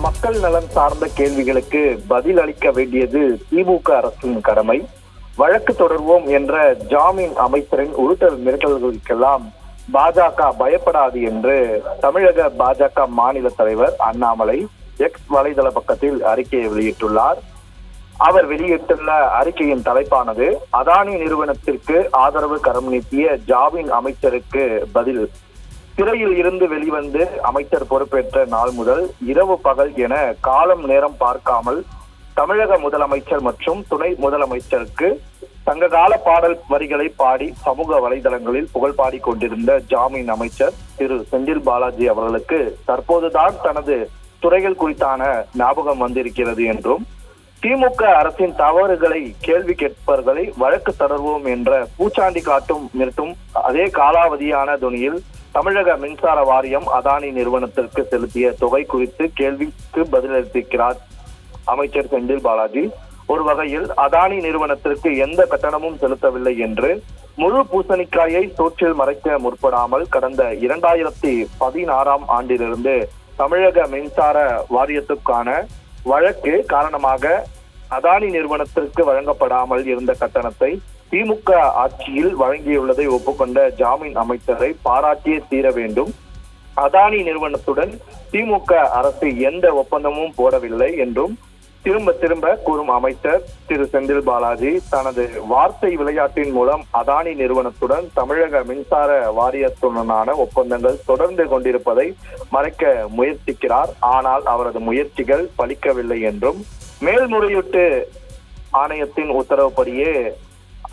மக்கள் நலன் சார்ந்த கேள்விகளுக்கு பதில் அளிக்க வேண்டியது திமுக அரசின் கடமை. வழக்கு தொடர்வோம் என்ற ஜாமீன் அமைச்சரின் உருட்டல் மிரட்டல்களுக்கெல்லாம் பாஜக பயப்படாது என்று தமிழக பாஜக மாநில தலைவர் அண்ணாமலை எக்ஸ் வலைதள பக்கத்தில் அறிக்கையை வெளியிட்டுள்ளார். அவர் வெளியிட்டுள்ள அறிக்கையின் தலைப்பானது அதானி நிறுவனத்திற்கு ஆதரவு கரம் நீட்டிய ஜாமீன் அமைச்சருக்கு பதில் சிறையில் இருந்து வெளிவந்து அமைச்சர் பொறுப்பேற்ற நாள் முதல் இரவு பகல் என காலம் நேரம் பார்க்காமல் தமிழக முதலமைச்சர் மற்றும் துணை முதலமைச்சருக்கு சங்ககால பாடல் வரிகளை பாடி சமூக வலைதளங்களில் புகழ் பாடி கொண்டிருந்த ஜாமீன் அமைச்சர் திரு செந்தில் பாலாஜி அவர்களுக்கு தற்போதுதான் தனது துறைகள் குறித்தான ஞாபகம் வந்திருக்கிறது என்றும் திமுக அரசின் தவறுகளை கேள்வி கேட்பவர்களை வழக்கு தொடர்வோம் என்ற பூச்சாண்டி காட்டும் நிறுத்தும் அதே காலாவதியான துணியில் தமிழக மின்சார வாரியம் அதானி நிறுவனத்திற்கு செலுத்திய தொகை குறித்து கேள்விக்கு பதிலளித்திருக்கிறார் அமைச்சர் செந்தில் பாலாஜி. ஒரு வகையில் அதானி நிறுவனத்திற்கு எந்த கட்டணமும் செலுத்தவில்லை என்று முழு பூசணிக்காயை சோற்றில் மறைக்க முற்படாமல் கடந்த இரண்டாயிரத்தி பதினாறாம் ஆண்டிலிருந்து தமிழக மின்சார வாரியத்துக்கான வழக்கு காரணமாக அதானி நிறுவனத்திற்கு வழங்கப்படாமல் இருந்த கட்டணத்தை திமுக ஆட்சியில் வழங்கியுள்ளதை ஒப்புக்கொண்ட ஜாமீன் அமைச்சரை பாராட்டியே தீர வேண்டும். அதானி நிறுவனத்துடன் திமுக அரசு எந்த ஒப்பந்தமும் போடவில்லை என்றும் திரும்ப திரும்ப கூறும் அமைச்சர் திரு செந்தில் பாலாஜி தனது வார்த்தை விளையாட்டின் மூலம் அதானி நிறுவனத்துடன் தமிழக மின்சார வாரியத்துடனான ஒப்பந்தங்கள் தொடர்ந்து கொண்டிருப்பதை மறைக்க முயற்சிக்கிறார். ஆனால் அவரது முயற்சிகள் பலிக்கவில்லை என்றும் மேல்முறையீட்டு ஆணையத்தின் உத்தரவுப்படியே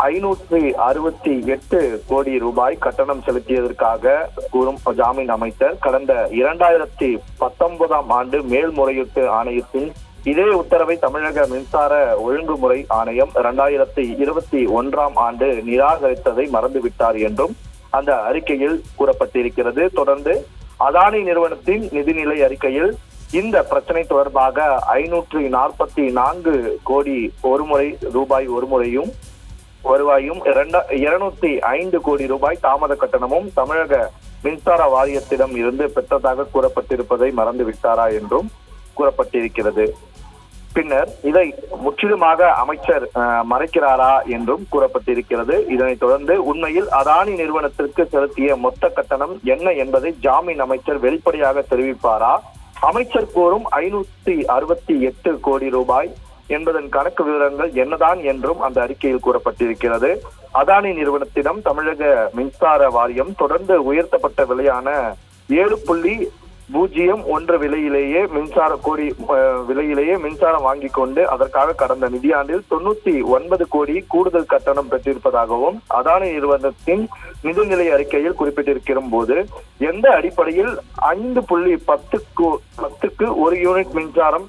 ஐநூற்றி அறுபத்தி எட்டு கோடி ரூபாய் கட்டணம் செலுத்தியதற்காக கூறும் ஜாமீன் அமைச்சர் கடந்த இரண்டாயிரத்தி பத்தொன்பதாம் ஆண்டு மேல்முறையீட்டு ஆணையத்தின் இதே உத்தரவை தமிழக மின்சார ஒழுங்குமுறை ஆணையம் இரண்டாயிரத்தி இருபத்தி ஒன்றாம் ஆண்டு நிராகரித்ததை மறந்துவிட்டார் என்றும் அந்த அறிக்கையில் கூறப்பட்டிருக்கிறது. தொடர்ந்து அதானி நிறுவனத்தின் நிதிநிலை அறிக்கையில் இந்த பிரச்சனை தொடர்பாக ஐநூற்றி நாற்பத்தி நான்கு கோடி ஒருமுறை ரூபாய் ஒருமுறையும் வருவாயும் இருநூத்தி ஐந்து கோடி ரூபாய் தாமத கட்டணமும் தமிழக மின்சார வாரியத்திடம் இருந்து பெற்றதாக கூறப்பட்டிருப்பதை மறந்து விட்டாரா என்றும் கூறப்பட்டிருக்கிறது. பின்னர் இதை முற்றிலுமாக அமைச்சர் மறைக்கிறாரா என்றும் கூறப்பட்டிருக்கிறது. இதனைத் தொடர்ந்து உண்மையில் அதானி நிறுவனத்திற்கு செலுத்திய மொத்த கட்டணம் என்ன என்பதை ஜாமீன் அமைச்சர் வெளிப்படையாக தெரிவிப்பாரா? அமைச்சர் கூறும் ஐநூத்தி அறுபத்தி எட்டு கோடி ரூபாய் என்பதன் கணக்கு விவரங்கள் என்னதான் என்றும் அந்த அறிக்கையில் கூறப்பட்டிருக்கிறது. அதானி நிறுவனத்திடம் தமிழக மின்சார வாரியம் தொடர்ந்து உயர்த்தப்பட்ட விலையான ஏழு புள்ளி பூஜ்ஜியம் ஒன்று விலையிலேயே மின்சார கோடி விலையிலேயே மின்சாரம் வாங்கி கொண்டு அதற்காக கடந்த நிதியாண்டில் தொண்ணூத்தி ஒன்பது கோடி கூடுதல் கட்டணம் பெற்றிருப்பதாகவும் அதானி நிறுவனத்தின் நிதிநிலை அறிக்கையில் குறிப்பிட்டிருக்கிற போது எந்த அடிப்படையில் ஐந்து புள்ளி பத்துக்கு பத்துக்கு ஒரு யூனிட் மின்சாரம்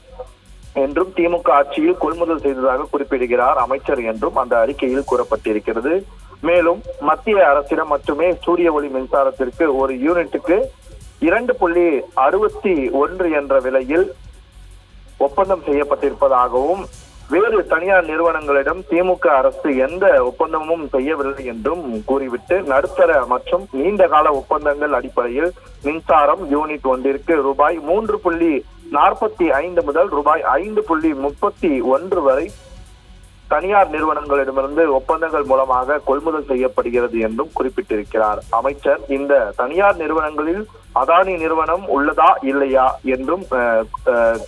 என்றும் திமுக ஆட்சியில் கொள்முதல் செய்ததாக குறிப்பிடுகிறார் அமைச்சர் என்றும் அந்த அறிக்கையில் கூறப்பட்டிருக்கிறது. மேலும் மத்திய அரசிடம் மட்டுமே சூரிய ஒளி மின்சாரத்திற்கு ஒரு யூனிட்டுக்கு இரண்டு புள்ளி அறுபத்தி ஒன்று என்ற விலையில் ஒப்பந்தம் செய்யப்பட்டிருப்பதாகவும் வேறு தனியார் நிறுவனங்களிடம் திமுக அரசு எந்த ஒப்பந்தமும் செய்யவில்லை என்றும் கூறிவிட்டு நடுத்தர மற்றும் நீண்ட கால ஒப்பந்தங்கள் அடிப்படையில் மின்சாரம் யூனிட் ஒன்றிற்கு ரூபாய் மூன்று புள்ளி நாற்பத்தி ஐந்து முதல் ரூபாய் ஐந்து புள்ளி முப்பத்தி ஒன்று வரை தனியார் நிறுவனங்களிடமிருந்து ஒப்பந்தங்கள் மூலமாக கொள்முதல் செய்யப்படுகிறது என்றும் குறிப்பிட்டிருக்கிறார். அமைச்சர் இந்த தனியார் நிறுவனங்களில் அதானி நிறுவனம் உள்ளதா இல்லையா என்றும்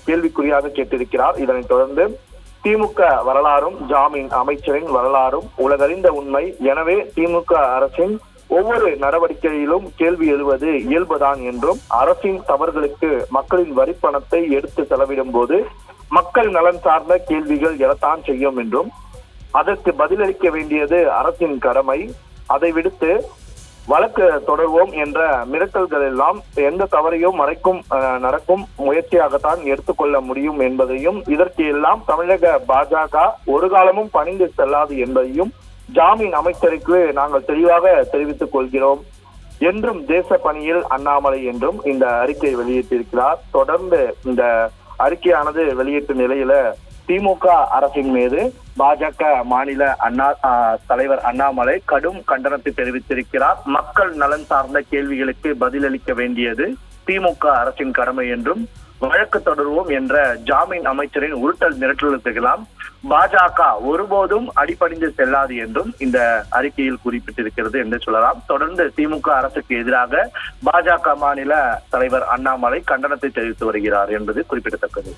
கேள்விக்குறியாக கேட்டிருக்கிறார். இதனைத் தொடர்ந்து திமுக வரலாறும் ஜாமீன் அமைச்சரின் வரலாறும் உலகறிந்த உண்மை. எனவே திமுக அரசின் ஒவ்வொரு நடவடிக்கையிலும் கேள்வி எழுவது இயல்புதான் என்றும் அரசின் தவறுகளுக்கு மக்களின் வரிப்பணத்தை எடுத்து செலவிடும் போது மக்கள் நலன் சார்ந்த கேள்விகள் எழத்தான் செய்யும் என்றும் அதற்கு பதிலளிக்க வேண்டியது அரசின் கடமை. அதை விடுத்து வழக்கு தொடர்வோம் என்ற மிரட்டல்கள் எல்லாம் எந்த தவறையும் மறைக்கும் அஹ், நடக்கும் முயற்சியாகத்தான் எடுத்துக்கொள்ள முடியும் என்பதையும் இதற்கு எல்லாம் தமிழக பாஜக ஒரு காலமும் பணிந்து செல்லாது என்பதையும் ஜாமீன் அமைச்சருக்கு நாங்கள் தெளிவாக தெரிவித்துக் கொள்கிறோம். என்றும் தேச பணியில் அண்ணாமலை என்றும் இந்த அறிக்கை வெளியிட்டிருக்கிறார். தொடர்ந்து இந்த அறிக்கையானது வெளியிட்ட நிலையில திமுக அரசின் மீது பாஜக மாநில அண்ணா தலைவர் அண்ணாமலை கடும் கண்டனத்தை தெரிவித்திருக்கிறார். மக்கள் நலன் சார்ந்த கேள்விகளுக்கு பதிலளிக்க வேண்டியது திமுக அரசின் கடமை என்றும் வழக்கு தொடர்வோம் என்ற ஜாமீன் அமைச்சரின் உருட்டல் மிரட்டலுக்கெல்லாம் பாஜக ஒருபோதும் அடிபணிந்து செல்லாது என்றும் இந்த அறிக்கையில் குறிப்பிட்டிருக்கிறது என்று சொல்லலாம். தொடர்ந்து திமுக அரசுக்கு எதிராக பாஜக மாநில தலைவர் அண்ணாமலை கண்டனத்தை தெரிவித்து வருகிறார் என்பது குறிப்பிடத்தக்கது.